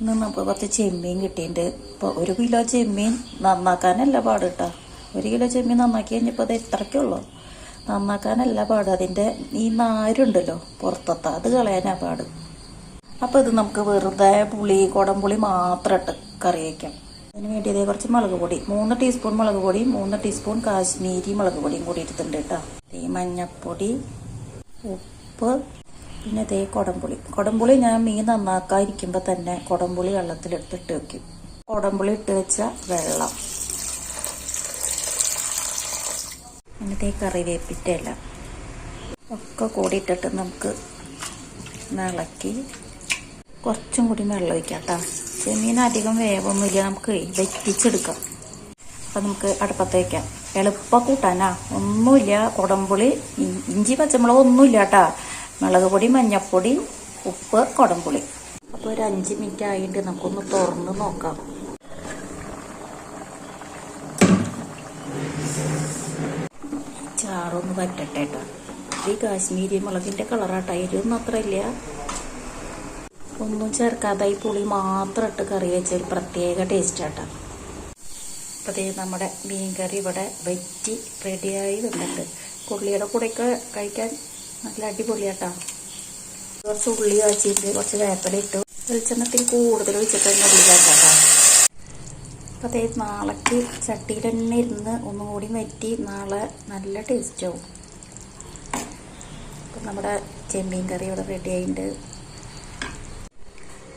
ഇന്ന് നമുക്ക് കുറച്ച് ചെമ്മീൻ കിട്ടിയിട്ടുണ്ട് ഇപ്പോൾ ഒരു കിലോ ചെമ്മീൻ നന്നാക്കാനല്ല പാട് കേട്ടോ ഒരു കിലോ ചെമ്മീൻ നന്നാക്കി കഴിഞ്ഞപ്പോൾ അത് എത്രയ്ക്കുള്ളൂ നന്നാക്കാനല്ല പാട്. അതിന്റെ ഈ നാരുണ്ടല്ലോ പുറത്തത്തെ അത് കളയാനാ പാട്. അപ്പോൾ ഇത് നമുക്ക് വെറുതെ പുളി കുടംപുളി മാത്രം ഇട്ട് കറി വയ്ക്കാം അതിന് വേണ്ടി ഇതേ കുറച്ച് മുളക് പൊടി മൂന്ന് ടീസ്പൂൺ മുളക് പൊടിയും മൂന്ന് ടീസ്പൂൺ കാശ്മീരി മുളക് പൊടിയും കൂടി എടുത്തിട്ടുണ്ട് കേട്ടോ ഈ മഞ്ഞപ്പൊടി ഉപ്പ് പിന്നെ ഇതേ കൊടംപുളി. കൊടംപുളി ഞാൻ മീൻ നന്നാക്കാതിരിക്കുമ്പോൾ തന്നെ കൊടംപുളി വെള്ളത്തിലിട്ടിട്ട് വെക്കും. കൊടംപുളി ഇട്ട് വെച്ച വെള്ളം. എന്നിട്ട് കറിവേപ്പിന്റെ ഇല ഒക്കെ കൂടിയിട്ടിട്ട് നമുക്ക് ഇളക്കി കുറച്ചും കൂടി വെള്ളം ഒഴിക്കാം കേട്ടോ ചെമ്മീൻ അധികം വേവൊന്നുമില്ല. നമുക്ക് വെറ്റിച്ചെടുക്കാം. അപ്പം നമുക്ക് അടുപ്പത്ത് വയ്ക്കാം എളുപ്പ കൂട്ടാനാ. ഒന്നുമില്ല. കുടംപുളി ഇഞ്ചി പച്ചമുളക് ഒന്നുമില്ല കേട്ടാ മുളക് പൊടി മഞ്ഞപ്പൊടി ഉപ്പ് കുടംപുളി. അപ്പോൾ ഒരു അഞ്ച് മിനിറ്റ് ആയിട്ട് നമുക്കൊന്ന് തുറന്ന് നോക്കാം. ചാറൊന്ന് വറ്റട്ടെ കേട്ടോ ഈ കാശ്മീരി മുളകിന്റെ കളറാട്ടോ. എരിവൊന്നും അത്ര ഒന്നും ചേർക്കാതെ ഈ പുളി മാത്രം ഇട്ട് കറി വെച്ച ഒരു പ്രത്യേക ടേസ്റ്റ് ആട്ടോ. അപ്പോൾ ദേ നമ്മുടെ മീൻ കറി ഇവിടെ വെറ്റി റെഡിയായി വന്നിട്ട് പുള്ളിയുടെ കൂടെയൊക്കെ കഴിക്കാൻ നല്ല അടിപൊളിയാട്ടോ കുറച്ച് ഉള്ളി കാച്ചിട്ട് കുറച്ച് വേപ്പല ഇട്ടു. വെളിച്ചെണ്ണത്തിൽ കൂടുതൽ ഒഴിച്ചിട്ട് തന്നെ ഉള്ളി കാച്ചാട്ടോ അപ്പോൾ അതേ നാളേക്ക് ചട്ടിയിൽ തന്നെ ഇരുന്ന് ഒന്നുകൂടി വറ്റി നാളെ നല്ല ടേസ്റ്റാവും അപ്പം നമ്മുടെ ചെമ്മീൻ കറി ഇവിടെ റെഡി ആയിട്ടുണ്ട്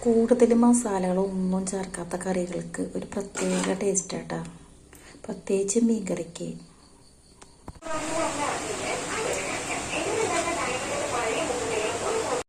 കൂടുതൽ മസാലകളൊന്നും ചേർക്കാത്ത കറികൾക്ക് ഒരു പ്രത്യേക ടേസ്റ്റ് ആട്ടാ. പ്രത്യേകിച്ച് മീൻ കറിക്ക്.